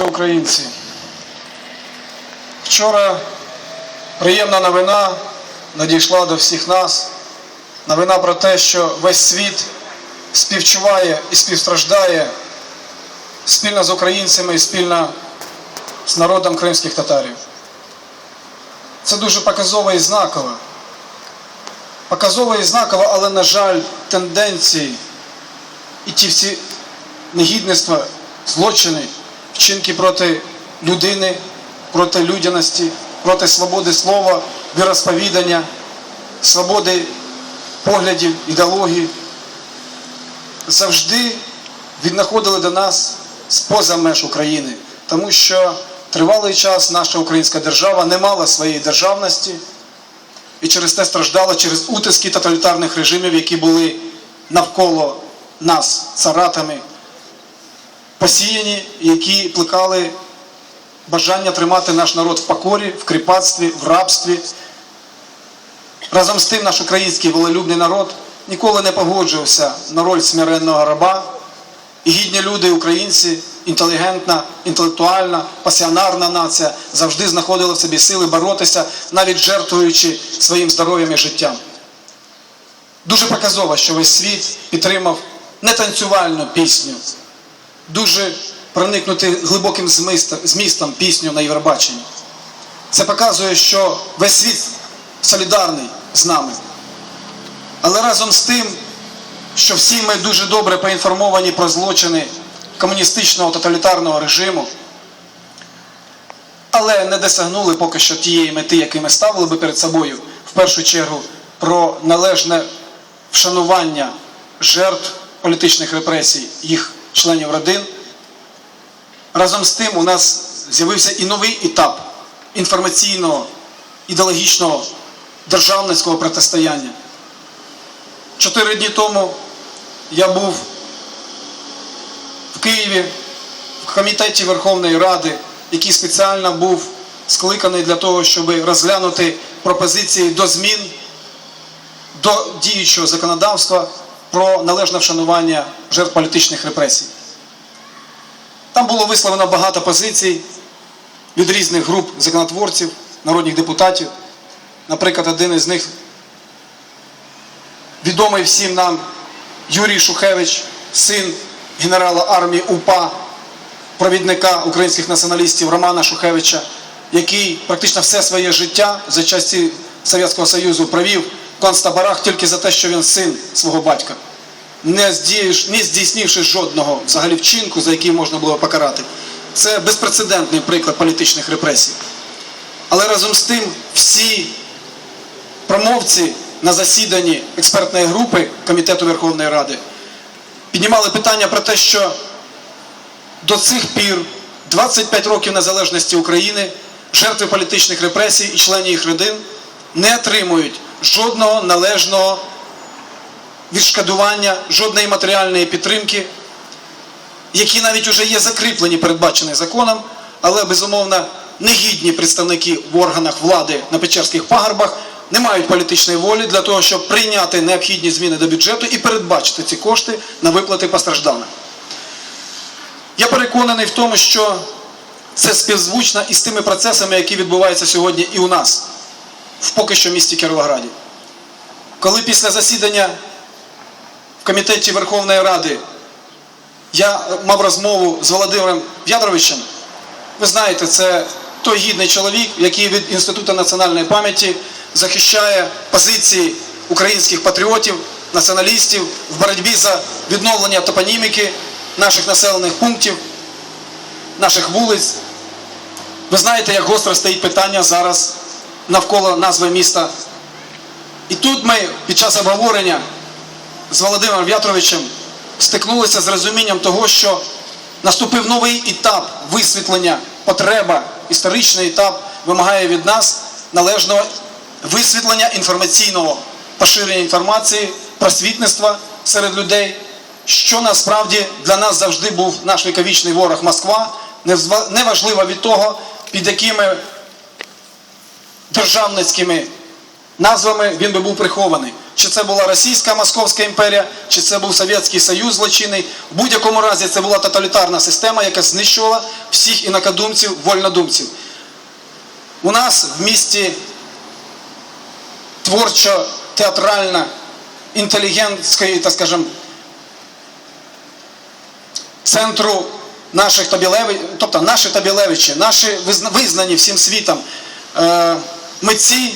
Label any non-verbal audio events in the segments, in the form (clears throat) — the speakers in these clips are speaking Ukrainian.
Українці, вчора приємна новина надійшла до всіх нас. Новина про те, що весь світ співчуває і співстраждає спільно з українцями і спільно з народом кримських татарів. Це дуже показово і знаково. Показово і знаково, але, на жаль, тенденції і ті всі негідництва, злочини, вчинки проти людини, проти людяності, проти свободи слова, віросповідання, свободи поглядів, ідеології, завжди віднаходили до нас з-поза меж України, тому що тривалий час наша українська держава не мала своєї державності і через те страждала через утиски тоталітарних режимів, які були навколо нас царатами, посіяні, які плекали бажання тримати наш народ в покорі, в кріпацтві, в рабстві. Разом з тим наш український волелюбний народ ніколи не погоджувався на роль смиренного раба. І гідні люди, українці, інтелігентна, інтелектуальна, пасіонарна нація завжди знаходили в собі сили боротися, навіть жертвуючи своїм здоров'ям і життям. Дуже показово, що весь світ підтримав не танцювальну пісню, дуже проникнути глибоким змістом пісню на Євробаченні. Це показує, що весь світ солідарний з нами. Але разом з тим, що всі ми дуже добре поінформовані про злочини комуністичного тоталітарного режиму, але не досягнули поки що тієї мети, яку ми ставили би перед собою, в першу чергу, про належне вшанування жертв політичних репресій, їх членів родин. Разом з тим у нас з'явився і новий етап інформаційного, ідеологічного, державницького протистояння. Чотири дні тому я був в Києві в комітеті Верховної Ради, який спеціально був скликаний для того, щоб розглянути пропозиції до змін до діючого законодавства про належне вшанування жертв політичних репресій. Там було висловлено багато позицій від різних груп законотворців, народних депутатів. Наприклад, один із них відомий всім нам Юрій Шухевич, син генерала армії УПА, провідника українських націоналістів Романа Шухевича, який практично все своє життя за часі Совєтського Союзу провів в концтаборах тільки за те, що він син свого батька, не здійснивши жодного взагалі вчинку, за який можна було покарати. Це безпрецедентний приклад політичних репресій. Але разом з тим всі промовці на засіданні експертної групи Комітету Верховної Ради піднімали питання про те, що до цих пір, 25 років незалежності України, жертви політичних репресій і члени їх родин не отримують жодного належного відшкодування, жодної матеріальної підтримки, які навіть вже є закріплені, передбачені законом, але безумовно негідні представники в органах влади на Печерських пагорбах не мають політичної волі для того, щоб прийняти необхідні зміни до бюджету і передбачити ці кошти на виплати постраждалим. Я переконаний в тому, що це співзвучно із тими процесами, які відбуваються сьогодні і у нас, в поки що місті Кіровограді. Коли після засідання в комітеті Верховної Ради я мав розмову з Володимиром В'ядровичем, ви знаєте, це той гідний чоловік, який від Інституту національної пам'яті захищає позиції українських патріотів, націоналістів в боротьбі за відновлення топоніміки наших населених пунктів, наших вулиць. Ви знаєте, як гостро стоїть питання зараз навколо назви міста. І тут ми під час обговорення з Володимиром В'ятровичем стикнулися з розумінням того, що наступив новий етап висвітлення, потреба, історичний етап вимагає від нас належного висвітлення інформаційного поширення інформації, просвітництва серед людей, що насправді для нас завжди був наш віковічний ворог Москва, неважливо від того, під якими державницькими назвами він би був прихований. чи це була Російська Московська імперія, чи це був Совєтський Союз злочинний. В будь-якому разі це була тоталітарна система, яка знищувала всіх інакодумців, вольнодумців. У нас в місті творчо-театральна, інтелігентської, так скажем, центру наших Табілевич, тобто наші Табілевичі, наші визна- визнані всім світом е, митці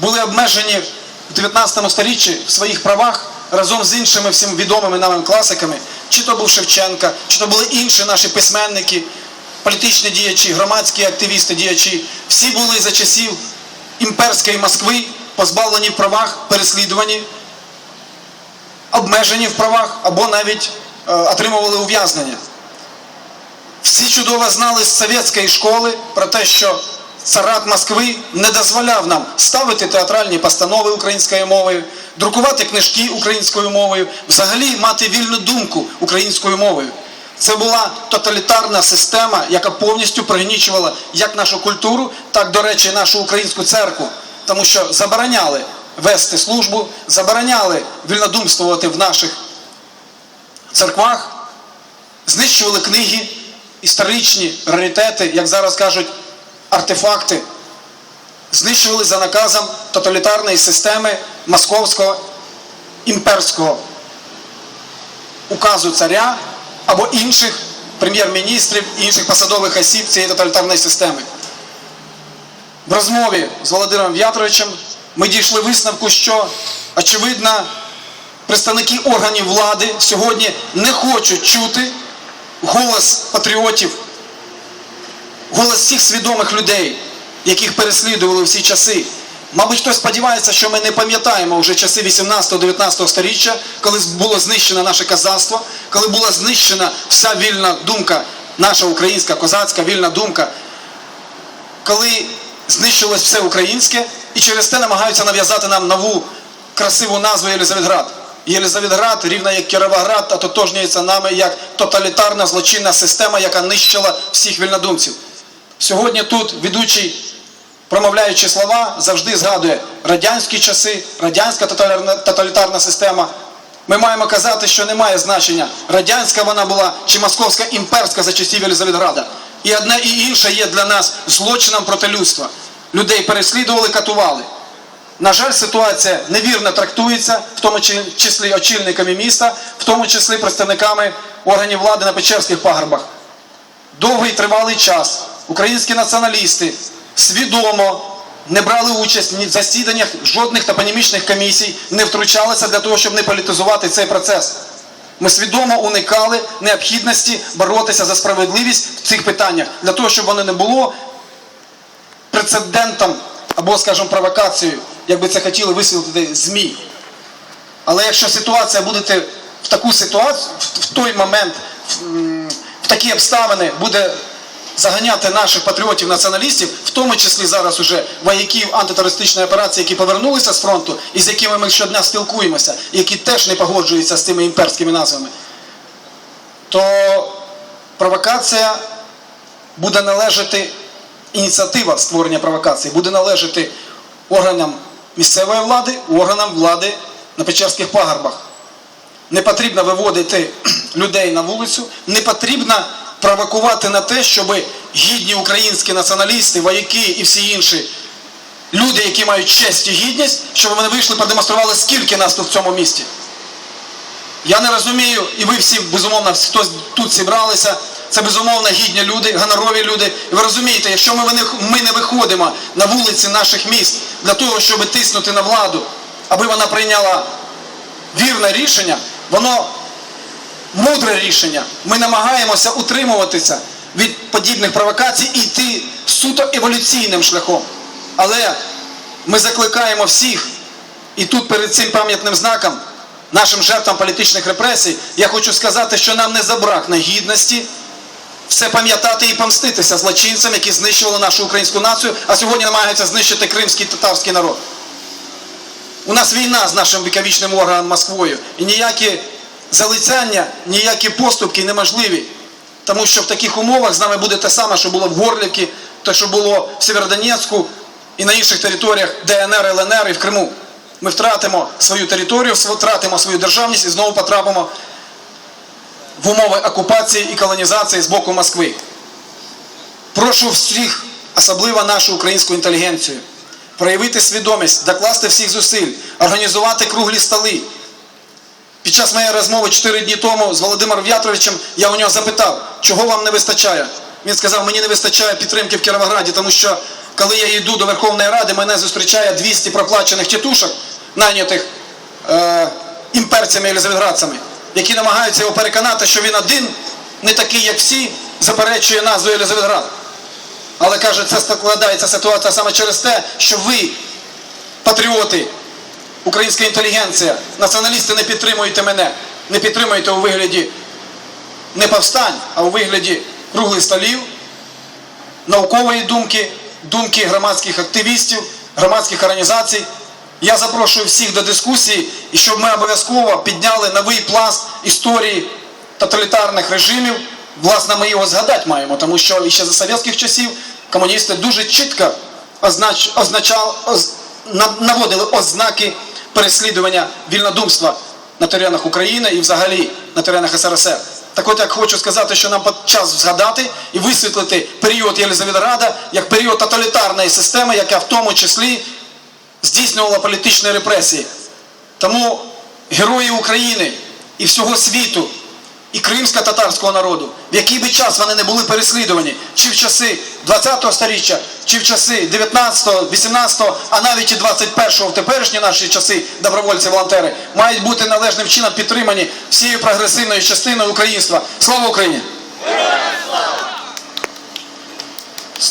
були обмежені в 19 сторіччі в своїх правах разом з іншими всім відомими нам класиками, чи то був Шевченка, чи то були інші наші письменники, політичні діячі, громадські активісти, діячі. Всі були за часів імперської Москви позбавлені в правах, переслідувані, обмежені в правах або навіть е, отримували ув'язнення. Всі чудово знали з совєтської школи про те, що царат Москви не дозволяв нам ставити театральні постанови українською мовою, друкувати книжки українською мовою, взагалі мати вільну думку українською мовою. Це була тоталітарна система, яка повністю пригнічувала як нашу культуру, так, до речі, нашу українську церкву, тому що забороняли вести службу, забороняли вільнодумствувати в наших церквах, знищували книги, історичні раритети, як зараз кажуть, артефакти, знищували за наказом тоталітарної системи московського імперського указу царя або інших прем'єр-міністрів і інших посадових осіб цієї тоталітарної системи. В розмові з Володимиром В'ятровичем ми дійшли висновку, що очевидно представники органів влади сьогодні не хочуть чути голос патріотів, голос всіх свідомих людей, яких переслідували всі часи. Мабуть, хтось сподівається, що ми не пам'ятаємо вже часи 18-19 століття, коли було знищено наше козацтво, коли була знищена вся вільна думка, наша українська козацька вільна думка, коли знищилось все українське, і через те намагаються нав'язати нам нову красиву назву Єлизаветград. Єлизаветград, рівно як Кіровоград, ототожнюється нами як тоталітарна злочинна система, яка нищила всіх вільнодумців. Сьогодні тут ведучий, промовляючи слова, завжди згадує радянські часи, радянська тоталітарна система. Ми маємо казати, що немає значення, радянська вона була чи московська імперська за часів Єлизаветграда. І одне і інше є для нас злочином проти людства. Людей переслідували, катували. На жаль, ситуація невірно трактується, в тому числі очільниками міста, в тому числі представниками органів влади на Печерських пагорбах. Довгий тривалий час українські націоналісти свідомо не брали участь ні в засіданнях жодних топонімічних комісій, не втручалися для того, щоб не політизувати цей процес. Ми свідомо уникали необхідності боротися за справедливість в цих питаннях, для того, щоб воно не було прецедентом або, скажімо, провокацією, як би це хотіли висвітлити ЗМІ. Але якщо ситуація буде в таку ситуацію, в- той момент, в такі обставини буде заганяти наших патріотів-націоналістів, в тому числі зараз уже вояків антитерористичної операції, які повернулися з фронту і з якими ми щодня спілкуємося, які теж не погоджуються з тими імперськими назвами, то провокація буде належати ініціатива створення провокації буде належати органам місцевої влади, органам влади на Печерських пагорбах. Не потрібно виводити (clears throat) людей на вулицю, не потрібно провокувати на те, щоб гідні українські націоналісти, вояки і всі інші люди, які мають честь і гідність, щоб вони вийшли, продемонстрували, скільки нас тут в цьому місті. Я не розумію, і ви всі, безумовно, хто тут зібралися, це безумовно гідні люди, гонорові люди. І ви розумієте, якщо ми ми не виходимо на вулиці наших міст для того, щоб тиснути на владу, аби вона прийняла вірне рішення, воно мудре рішення. Ми намагаємося утримуватися від подібних провокацій і йти суто еволюційним шляхом. Але ми закликаємо всіх, і тут перед цим пам'ятним знаком, нашим жертвам політичних репресій, я хочу сказати, що нам не забракне гідності все пам'ятати і помститися злочинцям, які знищували нашу українську націю, а сьогодні намагаються знищити кримський татарський народ. У нас війна з нашим віковічним органом Москвою. І ніякі залицяння, ніякі поступки неможливі. Тому що в таких умовах з нами буде те саме, що було в Горлівці, те, що було в Сєвєродонецьку і на інших територіях ДНР, ЛНР і в Криму. ми втратимо свою територію, втратимо свою державність і знову потрапимо в умови окупації і колонізації з боку Москви. Прошу всіх, особливо нашу українську інтелігенцію, проявити свідомість, докласти всіх зусиль, організувати круглі столи. Під час моєї розмови 4 дні тому з Володимиром В'ятровичем я у нього запитав, чого вам не вистачає. Він сказав, мені не вистачає підтримки в Кіровограді, тому що коли я йду до Верховної Ради, мене зустрічає 200 проплачених тітушок, найнятих е, імперцями і лізавідградцями, які намагаються його переконати, що він один, не такий, як всі, заперечує назву Єлизаветград. Але каже, це складається ситуація саме через те, що ви, патріоти, українська інтелігенція, націоналісти не підтримуєте мене, не підтримуєте у вигляді не повстань, а у вигляді круглих столів, наукової думки, думки громадських активістів, громадських організацій. Я запрошую всіх до дискусії, і щоб ми обов'язково підняли новий пласт історії тоталітарних режимів. Власне, ми його згадати маємо, тому що ще за совєтських часів комуністи дуже чітко означ, означав, оз, наводили ознаки переслідування вільнодумства на теренах України і взагалі на теренах СРСР. Так от я хочу сказати, що нам час згадати і висвітлити період Єлизаветграда як період тоталітарної системи, яка в тому числі здійснювала політичні репресії. Тому герої України і всього світу, і кримсько-татарського народу, в який би час вони не були переслідувані, чи в часи 20-го століття, чи в часи 19-го, 18-го, а навіть і 21-го, в теперішні наші часи добровольці-волонтери, мають бути належним чином підтримані всією прогресивною частиною українства. Слава Україні!